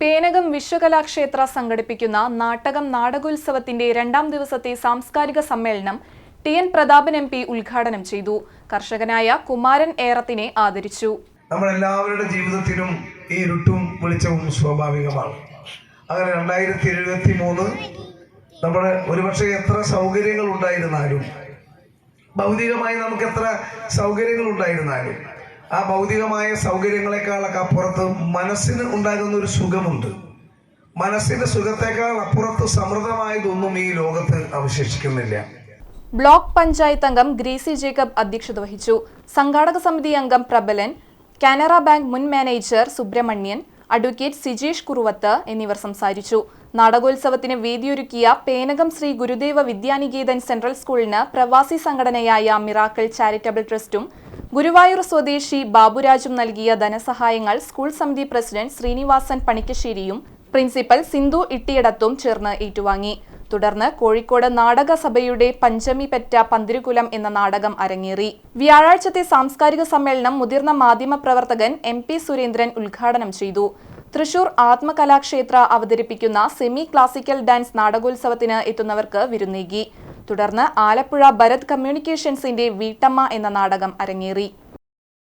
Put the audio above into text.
പേനകം വിശ്വകലാക്ഷേത്ര സംഘടിപ്പിക്കുന്ന നാട്ടകം നാടകോത്സവത്തിന്റെ രണ്ടാം ദിവസത്തെ സാംസ്കാരിക സമ്മേളനം T N Prathapan M P ഉദ്ഘാടനം ചെയ്തു. കർഷകനായ കുമാരൻ ഏറത്തിനെ ആദരിച്ചു. നമ്മൾ എല്ലാവരുടെ ജീവിതത്തിലും ഈ ഇരുട്ടും വെളിച്ചവും സ്വാഭാവികമാണ്. അങ്ങനെ രണ്ടായിരത്തി എഴുപത്തി മൂന്ന് നമ്മുടെ ഒരുപക്ഷെ എത്ര സൗകര്യങ്ങൾ ഉണ്ടായിരുന്നാലും ഭൗതികമായി നമുക്ക് എത്ര സൗകര്യങ്ങൾ ഉണ്ടായിരുന്നാലും ആ ഭൗതികമായ സൗകര്യങ്ങളെക്കാളൊക്കെ അപ്പുറത്ത് മനസ്സിന് ഉണ്ടാകുന്ന ഒരു സുഖമുണ്ട്. മനസ്സിന്റെ സുഖത്തെക്കാൾ അപ്പുറത്ത് സമൃദ്ധമായതൊന്നും ഈ ലോകത്ത് അവശേഷിക്കുന്നില്ല. ബ്ലോക്ക് പഞ്ചായത്ത് അംഗം ഗ്രീസി ജേക്കബ് അധ്യക്ഷത വഹിച്ചു. സംഘാടക സമിതി അംഗം പ്രബലൻ കാനറ ബാങ്ക് മുൻ മാനേജർ സുബ്രഹ്മണ്യൻ അഡ്വക്കേറ്റ് സിജേഷ് കുറുവത്ത് എന്നിവർ സംസാരിച്ചു. നാടകോത്സവത്തിന് വേദിയൊരുക്കിയ പേനകം ശ്രീ ഗുരുദേവ വിദ്യാനികേതൻ സെൻട്രൽ സ്കൂളിന് പ്രവാസി സംഘടനയായ മിറാക്കിൾ ചാരിറ്റബിൾ ട്രസ്റ്റും ഗുരുവായൂർ സ്വദേശി ബാബുരാജും നൽകിയ ധനസഹായങ്ങൾ സ്കൂൾ സമിതി പ്രസിഡന്റ് ശ്രീനിവാസൻ പണിക്കശ്ശേരിയും പ്രിൻസിപ്പൽ സിന്ധു ഇട്ടിയടത്തും ചേർന്ന് ഏറ്റുവാങ്ങി. തുടർന്ന് കോഴിക്കോട് നാടക സഭയുടെ പഞ്ചമി പെറ്റ പന്തിരുകുലം എന്ന നാടകം അരങ്ങേറി. വ്യാഴാഴ്ചത്തെ സാംസ്കാരിക സമ്മേളനം മുതിർന്ന മാധ്യമപ്രവർത്തകൻ എം പി സുരേന്ദ്രൻ ഉദ്ഘാടനം ചെയ്തു. തൃശൂർ ആത്മകലാക്ഷേത്ര അവതരിപ്പിക്കുന്ന സെമി ക്ലാസിക്കൽ ഡാൻസ് നാടകോത്സവത്തിന് എത്തുന്നവർക്ക് വിരുന്നേകി. തുടർന്ന് ആലപ്പുഴ ഭരത് കമ്മ്യൂണിക്കേഷൻസിന്റെ വീട്ടമ്മ എന്ന നാടകം അരങ്ങേറി.